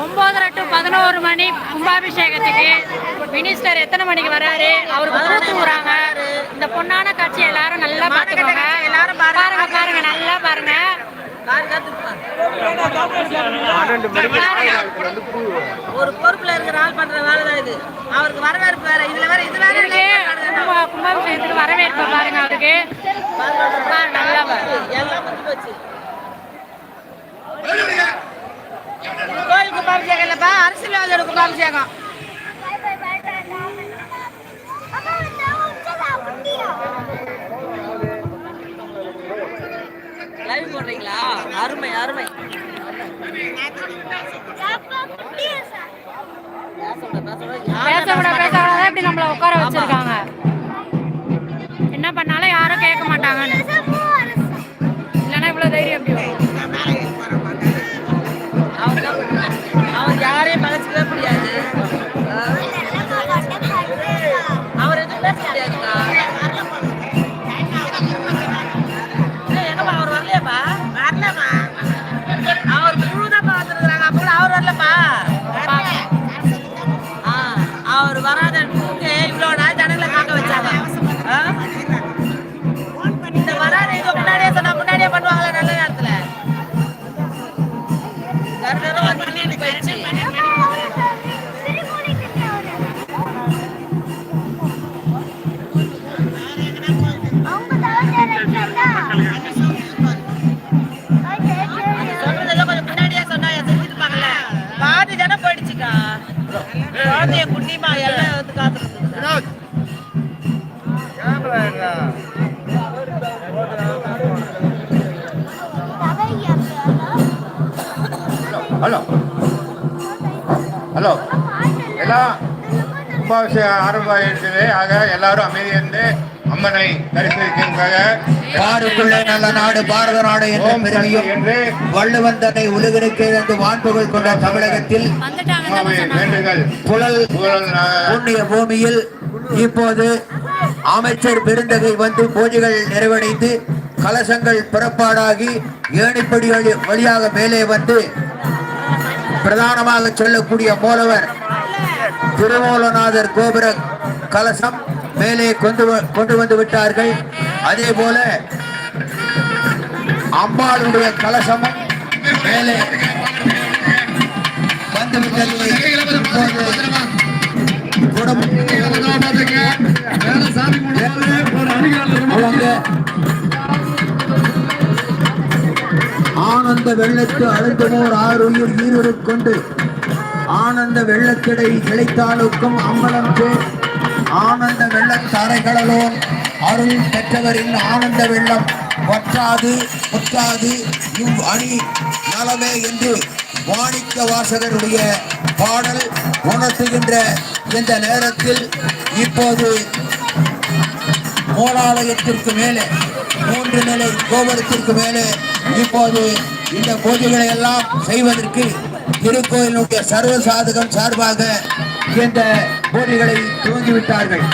ஒன்பதரை டு பதினோரு மணி கும்பாபிஷேகத்துக்கு மினிஸ்டர் எத்தனை மணிக்கு வராரு? அவருக்கு விடுறாங்க இந்த பொண்ணான காட்சி எல்லாரும் நல்லா பார்த்துக்கோங்க. எல்லாரும் பாருங்க. பாருங்க நல்லா பாருங்க. ஒரு பொறுப்புல இருக்கிற ஆள் பண்ற வேலை தான் இது. அவருக்கு வரவேற்பு வேற இதுல வேற இது வேற கும்பாபிஷேகத்துக்கு வரவேற்பு பாருங்க அவருக்கு. பாருங்க, நல்லா. எல்லாம் போச்சு. கும்பாபிஷேகம் லைவ் போடுறீங்களா? அருமை அருமை. பேசக்கூட அவர் வராத குழந்தைய குட்டிமா எல்லாம் வந்து ஹலோ. ஹலோ. எல்லாம் கும்பாபிஷேகம் ஆரம்பமாகிடுச்சது ஆக எல்லாரும் அமைதியாக இருந்து அம்மனை தரிசனிக்கிறதுக்காக பாருக்குள்ளே நல்ல நாடு பாரத நாடு என்ற பெருமையும் என்று வள்ளுவன் தன்னை உலகிற்கு இருந்து வான்புகள் கொண்ட தமிழகத்தில் புழல் புண்ணிய பூமியில் இப்போது அமைச்சர் பெருந்தகை வந்து பூஜைகள் நிறைவடைந்து கலசங்கள் புறப்பாடாகி ஏணிப்படி வழி- வழியாக மேலே வந்து பிரதானமாக சொல்லக்கூடிய மூலவர் திருமூலநாதர் கோபுர கலசம். மேலே கொண்டு கொண்டு வந்து விட்டார்கள். அதே போல அம்பாளுடைய கலசமும் மேலே வந்து ஆனந்த வெள்ளத்து அழுந்தமோர் ஆறுயிர் ஈருரு கொண்டு ஆனந்த வெள்ளத்திடை கிளைத்தாளுக்கும் அம்பலம் பேர் ஆனந்த வெள்ளத்தாரைகளோன் அருள் பெற்றவரின் ஆனந்த வெள்ளம் வற்றாது முற்றாது. இவ் அணி நலமே என்று வாணிக்க வாசகருடைய பாடல் உணர்த்துகின்ற இந்த நேரத்தில் இப்போது கோலாலயத்திற்கு மேலே மூன்று நிலை கோபுரத்திற்கு மேலே இப்போது இந்த பூஜைகளை எல்லாம் செய்வதற்கு திருக்கோயிலுடைய சர்வ சாதகம் சார்பாக இந்த போட்டிகளை துவங்கிவிட்டார்கள்.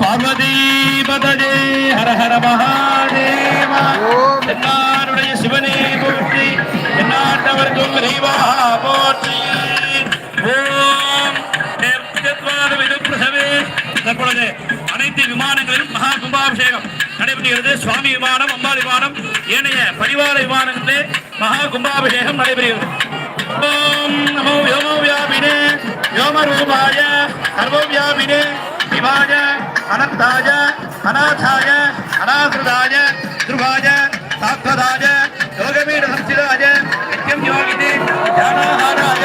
பார்வதி பதஜே ஹர ஹர மகாதேவ. எல்லாருடைய சிவனே போற்றி எந்நாட்டவர்க்கும் இறைவா போற்றி. விமானங்களிலும் மகா கும்பாபிஷேகம் நடைபெறுகிறது. சுவாமி விமானம் அம்பாள் விமானம் ஏனைய பரிவார விமானங்களே மகா கும்பாபிஷேகம் நடைபெறுகிறது. ஓம் நமோ யோமோ வியாபினே யோம ரூபாய சர்வோ வியாபினே சிவாய நித்தியம் யோகிதே ஜானாகாராய